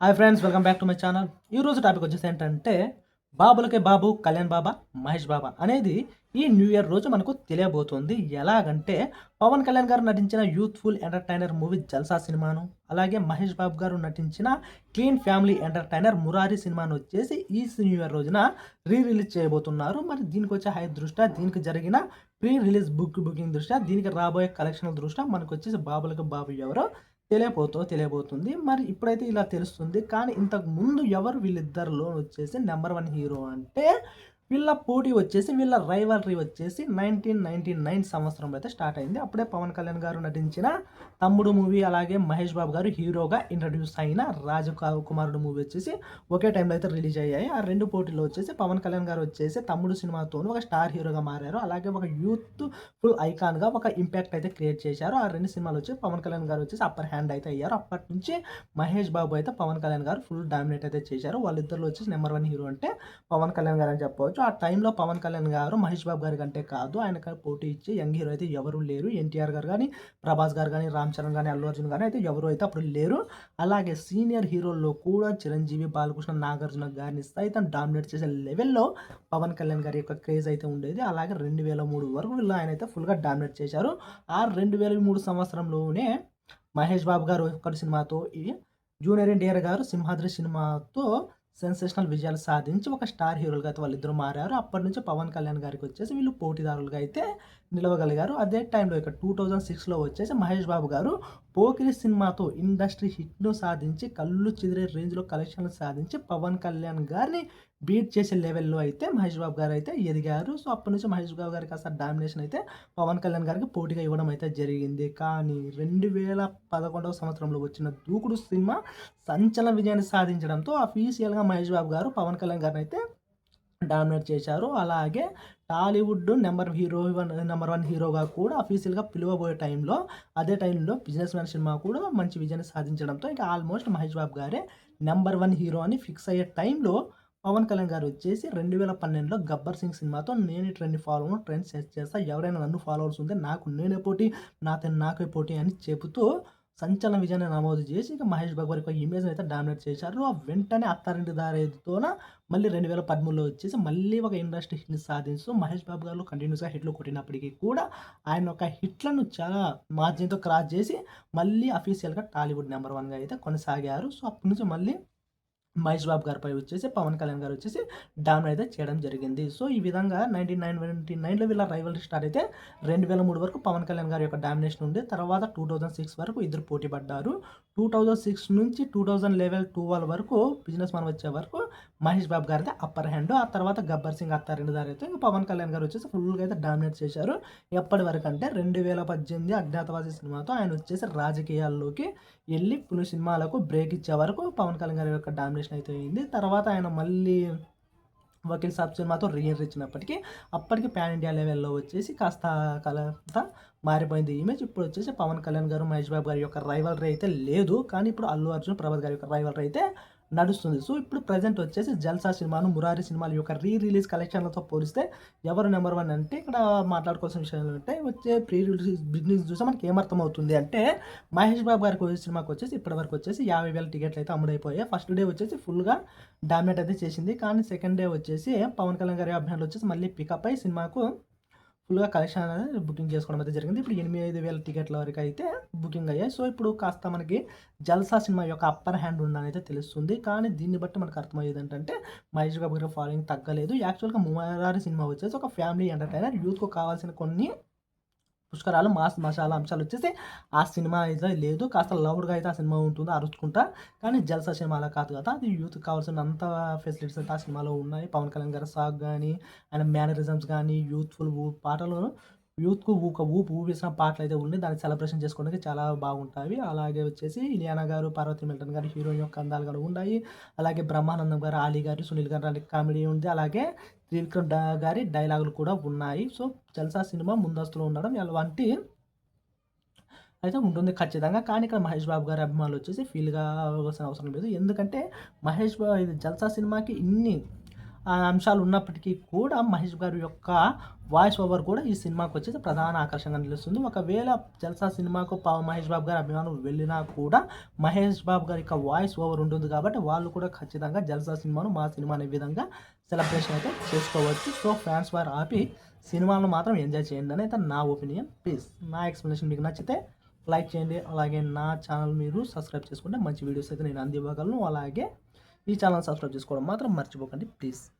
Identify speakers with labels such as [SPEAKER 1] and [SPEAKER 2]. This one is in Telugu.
[SPEAKER 1] Hi friends welcome back to my channel ఈరోజు టాపిక్ వచ్చేసి ఏంటంటే బాబులకే బాబు కళ్యాణ్ బాబా మహేష్ బాబా అనేది ఈ న్యూ ఇయర్ రోజు మనకు తెలియబోతుంది. ఎలాగంటే పవన్ కళ్యాణ్ గారు నటించిన యూత్ఫుల్ ఎంటర్టైనర్ మూవీ జల్సా సినిమాను అలాగే మహేష్ బాబు గారు నటించిన క్లీన్ ఫ్యామిలీ ఎంటర్టైనర్ మురారి సినిమాను వచ్చేసి ఈ న్యూ ఇయర్ రోజున రీ రిలీజ్ చేయబోతున్నారు. మరి దీనికి వచ్చే హై దృష్ట్యా దీనికి జరిగిన ప్రీ రిలీజ్ బుక్ బుకింగ్ దృష్ట్యా దీనికి రాబోయే కలెక్షన్ల దృష్ట్యా మనకు వచ్చేసి బాబులకు బాబు ఎవరో తెలియబోతో తెలియబోతుంది. మరి ఇప్పుడైతే ఇలా తెలుస్తుంది. కానీ ఇంతకు ముందు ఎవరు వీళ్ళిద్దరిలో వచ్చేసి నెంబర్ వన్ హీరో అంటే వీళ్ళ పోటీ వచ్చేసి వీళ్ళ రైవలరీ వచ్చేసి నైన్టీన్ నైన్టీ నైన్ సంవత్సరంలో అయితే స్టార్ట్ అయింది. అప్పుడే పవన్ కళ్యాణ్ గారు నటించిన తమ్ముడు మూవీ అలాగే మహేష్ బాబు గారు హీరోగా ఇంట్రడ్యూస్ అయిన రాజు కుమారుడు మూవీ వచ్చేసి ఒకే టైంలో అయితే రిలీజ్ అయ్యాయి. ఆ రెండు పోటీలో వచ్చేసి పవన్ కళ్యాణ్ గారు వచ్చేసి తమ్ముడు సినిమాతో ఒక స్టార్ హీరోగా మారారు. అలాగే ఒక యూత్ ఫుల్ ఐకాన్గా ఒక ఇంపాక్ట్ అయితే క్రియేట్ చేశారు. ఆ రెండు సినిమాలు వచ్చి పవన్ కళ్యాణ్ గారు వచ్చేసి అప్పర్ హ్యాండ్ అయితే అయ్యారు. అప్పటి నుంచి మహేష్ బాబు అయితే పవన్ కళ్యాణ్ గారు ఫుల్ డామినేట్ అయితే చేశారు. వాళ్ళిద్దరు వచ్చేసి నెంబర్ వన్ హీరో అంటే పవన్ కళ్యాణ్ గారు అని చెప్పవచ్చు. ఆ టైంలో పవన్ కళ్యాణ్ గారు మహేష్ బాబు గారి కంటే కాదు ఆయన పోటీ ఇచ్చి యంగ్ హీరో అయితే ఎవరు లేరు. ఎన్టీఆర్ గారు కానీ ప్రభాస్ గారు కానీ రామ్ చరణ్ కానీ అల్లు అర్జున్ కానీ అయితే ఎవరు అయితే అప్పుడు లేరు. అలాగే సీనియర్ హీరోల్లో కూడా చిరంజీవి బాలకృష్ణ నాగార్జున గారిని సైతం డామినేట్ చేసే లెవెల్లో పవన్ కళ్యాణ్ గారి యొక్క క్రేజ్ అయితే ఉండేది. అలాగే రెండు వేల మూడు వరకు వీళ్ళు ఆయన అయితే ఫుల్గా డామినేట్ చేశారు. ఆ రెండు వేల మూడు సంవత్సరంలోనే మహేష్ బాబు గారు ఒకటి సినిమాతో జూనియర్ ఎన్టీఆర్ గారు సింహాద్రి సినిమాతో సెన్సేషనల్ విజయాలు సాధించి ఒక స్టార్ హీరోలుగా అయితే వాళ్ళిద్దరు మారారు. అప్పటి నుంచి పవన్ కళ్యాణ్ గారికి వచ్చేసి వీళ్ళు పోటీదారులుగా అయితే నిలవగలిగారు. అదే టైంలో ఇక టూ థౌజండ్ సిక్స్లో వచ్చేసి మహేష్ బాబు గారు పోకిరి సినిమాతో ఇండస్ట్రీ హిట్ను సాధించి కళ్ళు చెదిరే రేంజ్లో కలెక్షన్లు సాధించి పవన్ కళ్యాణ్ గారిని బీట్ చేసే లెవెల్లో అయితే మహేష్ బాబు గారు అయితే ఎదిగారు. సో అప్పటి నుంచి మహేష్ బాబు గారికి అసలు డామినేషన్ అయితే పవన్ కళ్యాణ్ గారికి పోటీగా ఇవ్వడం అయితే జరిగింది. కానీ రెండు వేల పదకొండవ సంవత్సరంలో వచ్చిన దూకుడు సినిమా సంచలన విజయాన్ని సాధించడంతో అఫీషియల్గా మహేష్ బాబు గారు పవన్ కళ్యాణ్ గారిని అయితే డామినేట్ చేశారు. అలాగే Tollywood number hero one number one హీరోగా కూడా అఫీషియల్గా పిలువబోయే టైంలో అదే టైంలో బిజినెస్ మ్యాన్ సినిమా కూడా మంచి విజయాన్ని సాధించడంతో ఇంకా ఆల్మోస్ట్ మహేష్ బాబు గారే నెంబర్ వన్ హీరో అని ఫిక్స్ అయ్యే టైంలో పవన్ కళ్యాణ్ గారు వచ్చేసి రెండు వేల పన్నెండులో గబ్బర్ సింగ్ సినిమాతో నేను ట్రెండ్ ఫాలో ట్రెండ్ సెట్ చేస్తా ఎవరైనా నన్ను ఫాలోవర్స్ ఉంటే నాకు నేనే పోటీ నాతో నాకే పోటీ అని చెబుతూ సంచలన విజయాన్ని నమోదు చేసి ఇక మహేష్ బాబు గారి ఇమేజ్ అయితే డామినేట్ చేశారు. ఆ వెంటనే అత్తారింటి దారేతోన మళ్ళీ రెండు వేల పదమూడులో వచ్చేసి మళ్ళీ ఒక ఇండస్ట్రీ హిట్ని సాధిస్తూ మహేష్ బాబు గారు కంటిన్యూస్గా హిట్లు కొట్టినప్పటికీ కూడా ఆయన ఒక హిట్లను చాలా మార్జిన్తో క్రాస్ చేసి మళ్ళీ అఫీషియల్గా టాలీవుడ్ నెంబర్ వన్గా అయితే కొనసాగారు. సో అప్పటి నుంచి మళ్ళీ మహేష్ బాబు గారిపై వచ్చేసి పవన్ కళ్యాణ్ గారు వచ్చేసి డామినేట్ అయితే చేయడం జరిగింది. సో ఈ విధంగా నైన్టీన్ నైన్ నైన్టీ నైన్లో వీళ్ళ రైవల్ స్టార్ట్ అయితే రెండు వేల మూడు వరకు పవన్ కళ్యాణ్ గారి యొక్క డామినేషన్ ఉంది తర్వాత టూ థౌజండ్ సిక్స్ వరకు ఇద్దరు పోటీ పడ్డారు. టూ థౌజండ్ సిక్స్ నుంచి టూ థౌజండ్ లెవెల్ ట్వెల్వ్ వరకు బిజినెస్ మ్యాన్ వచ్చే వరకు మహేష్ బాబు గారిది అప్పర్ హ్యాండ్ ఆ తర్వాత గబ్బర్ సింగ్ అత్తారెండు దారి అయితే ఇంకా పవన్ కళ్యాణ్ గారు వచ్చేసి ఫుల్గా అయితే డామినేట్ చేశారు. ఎప్పటి వరకు అంటే రెండు వేల పద్దెనిమిది అజ్ఞాతవాసి సినిమాతో ఆయన వచ్చేసి రాజకీయాల్లోకి వెళ్ళి పులు సినిమాలకు బ్రేక్ ఇచ్చే వరకు పవన్ కళ్యాణ్ గారి యొక్క డామినేషన్ అయితే అయింది తర్వాత ఆయన మళ్ళీ వకీల్ సాబ్ సినిమాతో రీఎంట్రీ ఇచ్చినప్పటికీ అప్పటికి పాన్ ఇండియా లెవెల్లో వచ్చేసి కాస్త కలంతా మారిపోయింది. ఇమేజ్ ఇప్పుడు వచ్చేసి పవన్ కళ్యాణ్ గారు మహేష్ బాబు గారి యొక్క రైవలరీ అయితే లేదు. కానీ ఇప్పుడు అల్లు అర్జున్ ప్రభాస్ గారి యొక్క రైవలరీ అయితే నడుస్తుంది. సో ఇప్పుడు ప్రజెంట్ వచ్చేసి జల్సా సినిమాను మురారి సినిమాల యొక్క రీ రిలీజ్ కలెక్షన్లతో పోలిస్తే ఎవరు నెంబర్ వన్ అంటే ఇక్కడ మాట్లాడుకోవాల్సిన విషయాలు అంటే వచ్చే ప్రీ రిలీజ్ బిజినెస్ చూస్తే మనకి ఏమర్థం అవుతుంది అంటే మహేష్ బాబు గారికి సినిమాకి వచ్చేసి ఇప్పటివరకు వచ్చేసి యాభై వేల టికెట్లు అయితే అమ్ముడైపోయాయి. ఫస్ట్ డే వచ్చేసి ఫుల్గా డామినేట్ అయితే చేసింది. కానీ సెకండ్ డే వచ్చేసి పవన్ కళ్యాణ్ గారి అభిమానులు వచ్చేసి మళ్ళీ పికప్ అయి సినిమాకు ఫుల్గా కలెక్షన్ అనేది బుకింగ్ చేసుకోవడం అయితే జరిగింది. ఇప్పుడు ఎనిమిది ఐదు వేల టికెట్ల వరకు అయితే బుకింగ్ అయ్యాయి. సో ఇప్పుడు కాస్త మనకి జల్సా సినిమా యొక్క అప్పర్ హ్యాండ్ ఉందని అయితే తెలుస్తుంది. కానీ దీన్ని బట్టి మనకు అర్థమయ్యేది ఏంటంటే మహేష్ బాబు గారి ఫాలోయింగ్ తగ్గలేదు. యాక్చువల్గా మురారి సినిమా వచ్చేసి ఒక ఫ్యామిలీ ఎంటర్టైనర్ యూత్కు కావాల్సిన కొన్ని పుష్కరాలు మాస్ మసాలా అంశాలు వచ్చేసి ఆ సినిమా అయితే లేదు. కాస్త లౌడ్గా అయితే ఆ సినిమా ఉంటుంది అరుచుకుంటా. కానీ జల్సా సినిమా అలా కాదు కదా. అది యూత్ కావాల్సిన అంత ఫెసిలిటీస్ అయితే ఆ సినిమాలో ఉన్నాయి. పవన్ కళ్యాణ్ గారి సాగ్ కానీ ఆయన మేనరిజమ్స్ కానీ యూత్ఫుల్ పాటలు యూత్కు ఊక ఊపు ఊపిసిన పాటలు అయితే ఉన్నాయి. దాన్ని సెలబ్రేషన్ చేసుకోవడానికి చాలా బాగుంటాయి. అలాగే వచ్చేసి ఇలియానా గారు పార్వతి మిల్టన్ గారు హీరోయిన్ యొక్క అందాలు కూడా ఉన్నాయి. అలాగే బ్రహ్మానందం గారు ఆలీ గారు సునీల్ గారు కామెడీ ఉంది. అలాగే త్రివిక్రమ్ గారి డైలాగులు కూడా ఉన్నాయి. సో జల్సా సినిమా ముందస్తులో ఉండడం వంటి అయితే ఉంటుంది ఖచ్చితంగా. కానీ ఇక్కడ మహేష్ బాబు గారి అభిమానులు వచ్చేసి ఫీల్గా అవసరం లేదు. ఎందుకంటే మహేష్ బాబు ఇది జల్సా సినిమాకి ఇన్ని అంశాలు ఉన్నప్పటికీ కూడా మహేష్ గారి యొక్క వాయిస్ ఓవర్ కూడా ఈ సినిమాకి వచ్చేసి ప్రధాన ఆకర్షణగా నిలుస్తుంది. ఒకవేళ జల్సా సినిమాకు పా- మహేష్ బాబు గారి అభిమానులు వెళ్ళినా కూడా మహేష్ బాబు గారి యొక్క వాయిస్ ఓవర్ ఉంటుంది కాబట్టి వాళ్ళు కూడా ఖచ్చితంగా జల్సా సినిమాను మా సినిమా అనే విధంగా సెలబ్రేషన్ అయితే చేసుకోవచ్చు. సో ఫ్యాన్స్ వారు ఆపి సినిమాలను మాత్రం ఎంజాయ్ చేయండి అని అయితే నా ఒపీనియన్ ప్లీజ్ నా ఎక్స్ప్లెనేషన్ మీకు నచ్చితే లైక్ చేయండి. అలాగే నా ఛానల్ మీరు సబ్స్క్రైబ్ చేసుకుంటే మంచి వీడియోస్ అయితే నేను అందివ్వగలను. అలాగే ఈ ఛానల్ సబ్స్క్రైబ్ చేసుకోవడం మాత్రం మర్చిపోకండి. ప్లీజ్